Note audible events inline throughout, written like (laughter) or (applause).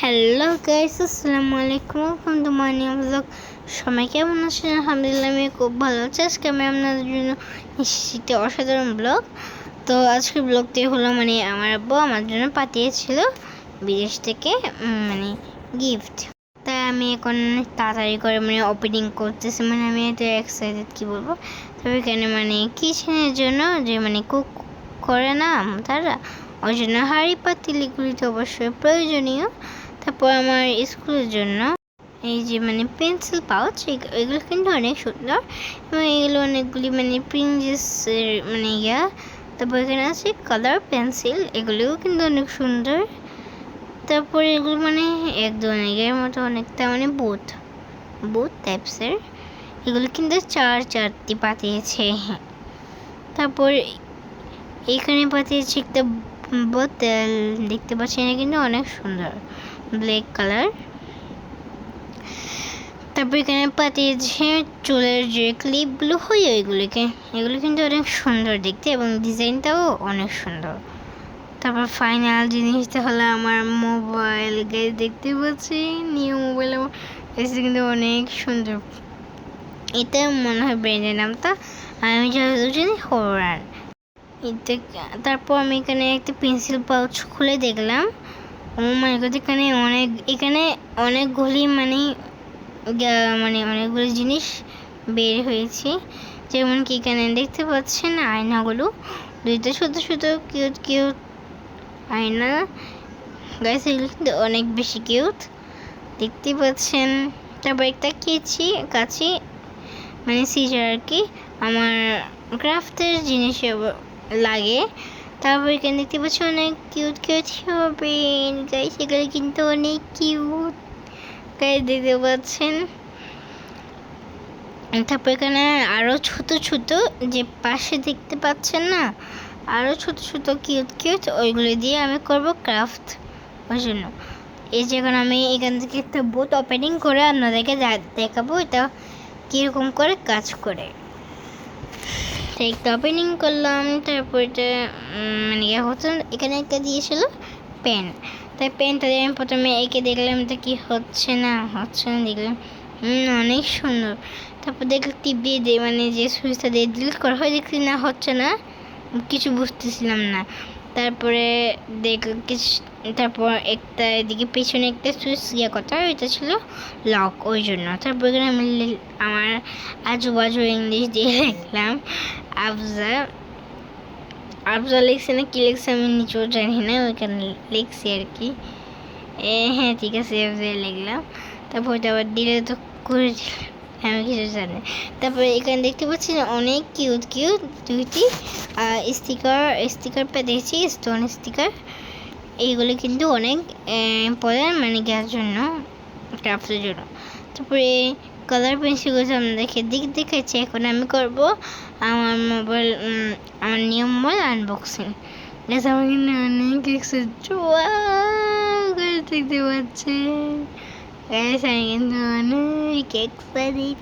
Hello guys আসসালামু আলাইকুম। Welcome to my new blog. সবাই কেমন আছেন? আলহামদুলিল্লাহ আমি খুব ভালো আছি। আজকে আমি আপনাদের জন্য শীতে অসাধারণ ব্লগ। তো আজকের ব্লগটি হলো মানে আমার আব্বু আমার জন্য পাঠিয়েছিল বিদেশ থেকে মানে গিফট তাই আমি এখন তাড়াতাড়ি করে মানে ওপেনিং করতেছি। মানে আমি এত এক্সাইটেড কী বলব? তবে এখানে মানে কিচেনের জন্য যে মানে কুক করে না, তারা, ওই জন্য হাঁড়ি পাতিলিগুলি তো অবশ্যই প্রয়োজনীয়। তারপর আমার স্কুলের জন্য এই যে মানে পেন্সিল পাউচ এগুলো কিন্তু অনেক সুন্দর। এবং এগুলো অনেকগুলি মানে প্রিন্সেসের মানে ইয়া। তারপর এখানে আছে কালার পেন্সিল এগুলোও কিন্তু অনেক সুন্দর। তারপরে এগুলো মানে এক ধরনের মতো অনেকটা মানে বুথ বুথ টাইপসের এগুলো কিন্তু চার চারটি পাঠিয়েছে তারপর এখানে পাতিয়েছে একটা বোতল, দেখতে পাচ্ছি না কিন্তু অনেক সুন্দর। Black colour. তারপর এখানে পাঠিয়েছে চুলের যে ক্লিপগুলো হয় ওইগুলোকে। এগুলো কিন্তু অনেক সুন্দর দেখতে এবং ডিজাইনটাও অনেক সুন্দর। তারপর ফাইনাল জিনিসটা হলো আমার মোবাইল গাইজ দেখতে পাচ্ছি? নিউ মোবাইল আমার কাছে কিন্তু অনেক সুন্দর। এটা মনে হয় ব্র্যান্ডের নামটা আমি জানি হরান তারপর আমি এখানে একটা পেন্সিল পাউচ খুলে দেখলাম। মাই গড এখানে অনেক, এখানে অনেকগুলি মানে মানে অনেকগুলি জিনিস বের হয়েছে। যেমন কি এখানে দেখতে পাচ্ছেন আয়নাগুলো। দুইটা ছোট ছোট কিউট কিউট আয়না। এগুলো কিন্তু অনেক বেশি কিউট দেখতে পাচ্ছেন, তারপর একটা কেচি কাছি মানে সিজার আর কি। আমার ক্রাফটের জিনিস লাগে। তারপর এখানে দেখতে পাচ্ছি অনেক কিউট কিউট হবে গাইস এগুলো কিন্তু অনেক কিউট গাইস দেখতে পাচ্ছেন? তারপর এখানে আরও ছোট ছোট যে পাশে দেখতে পাচ্ছেন না আরও ছোট ছোট কিউট কিউট ওইগুলো দিয়ে আমি করব ক্রাফট ওই জন্য। এই যে এখন আমি এখান থেকে একটা বোট ওপেনিং করে আপনাদেরকে দেখাবো, এটা কীরকম করে কাজ করে। তো একটা ওপেনিং করলাম, তারপর মানে ইয়ে হতো এখানে একটা দিয়েছিল পেন তাই পেনটা দিয়ে আমি প্রথমে এঁকে দেখলাম এটা কি হচ্ছে না হচ্ছে না, দেখলাম অনেক সুন্দর। তারপর দেখলাম টিপ দিয়ে মানে যে সুইচটা দিয়ে ডিলিট করা হয়, দেখছি না হচ্ছে না, কিছু বুঝতেছিলাম না। তারপরে দেখ, কিছু, তারপর একটা এদিকে পেছনে একটা সুইচ ইয়ে কথা ওইটা ছিল লক ওই জন্য। তারপর এখানে আমি আমার আজুবাজু ইংলিশ দিয়ে (laughs) লিখলাম আফজা আফজা লিখছে না কী লিখছে আমি নিচেও জানি না ওইখানে লিখছি আর কি এ হ্যাঁ ঠিক আছে আফজা লিখলাম তারপর আবার দিলে তো করে আমি কিছু জানি। তারপরে এখানে দেখতে পাচ্ছি অনেক কিউট কিউট দুইটি স্টিকার স্টিকার পেয়েছি স্টোন স্টিকার এইগুলো কিন্তু অনেক ইম্পর্টেন্ট মানে গিয়ার জন্য ক্রাফটের জন্য তারপরে কালার পেন্সিলগুলো আপনাদেরকে দিক দেখেছি এখন আমি করব আমার মোবাইল আমার নিউ মোবাইল আনবক্সিং গ্যাস আমার কিন্তু অনেক দেখতে পাচ্ছেন গ্যাস আমি কিন্তু অনেক এক্সাইটেড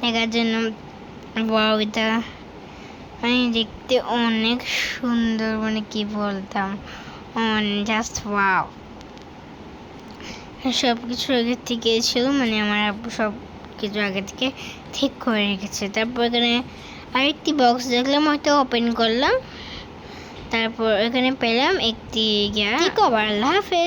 দেখার জন্য ওয়াও এটা আমি দেখতে অনেক সুন্দর মানে কি বলতাম? জাস্ট ওয়াও সব কিছু আগে থেকে ছিল মানে আমার সব কিছু আগে থেকে ঠিক করে রেখেছে। তারপর এখানে আরেকটি বক্স দেখলাম হয়তো ওপেন করলাম। তারপর এখানে পেলাম একটি গিয়া কভার আল্লাহ হাফেজ।